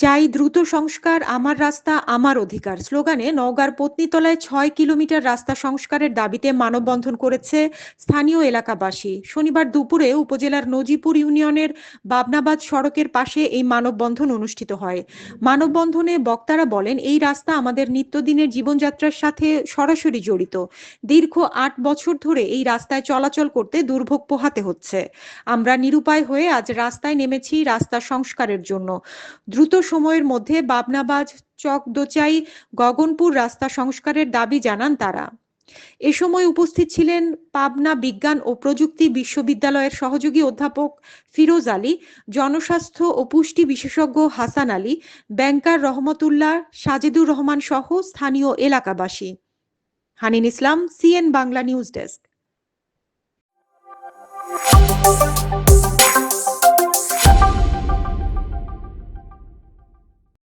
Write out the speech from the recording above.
চাই দ্রুত সংস্কার, আমার রাস্তা, আমার অধিকার। স্লোগানে, নওগাঁর পত্নীতলায় ছয় কিলোমিটার রাস্তা সংস্কারের দাবিতে মানববন্ধন করেছে স্থানীয় এলাকাবাসী। শনিবার দুপুরে উপজেলার নজিপুর ইউনিয়নের বাবনাবাদ সড়কের পাশে এই মানববন্ধন অনুষ্ঠিত হয়। মানববন্ধনে বক্তারা বলেন, এই রাস্তা আমাদের নিত্যদিনের জীবনযাত্রার সাথে সরাসরি জড়িত। দীর্ঘ আট বছর ধরে এই রাস্তায় চলাচল করতে দুর্ভোগ পোহাতে হচ্ছে। আমরা নিরুপায় হয়ে আজ রাস্তায় নেমেছি রাস্তা সংস্কারের জন্য। দ্রুত সময়ের মধ্যে বাবনাবাজ, চকদোচাই, গগনপুর রাস্তা সংস্কারের দাবি জানান তারা। এ সময় উপস্থিত ছিলেন পাবনা বিজ্ঞান ও প্রযুক্তি বিশ্ববিদ্যালয়ের সহযোগী অধ্যাপক ফিরোজ আলী, জনস্বাস্থ্য ও পুষ্টি বিশেষজ্ঞ হাসান আলী, ব্যাংকার রহমতুল্লাহ, সাজেদুর রহমান সহ স্থানীয় এলাকাবাসী। Hanin Islam, CN Bangla news desk.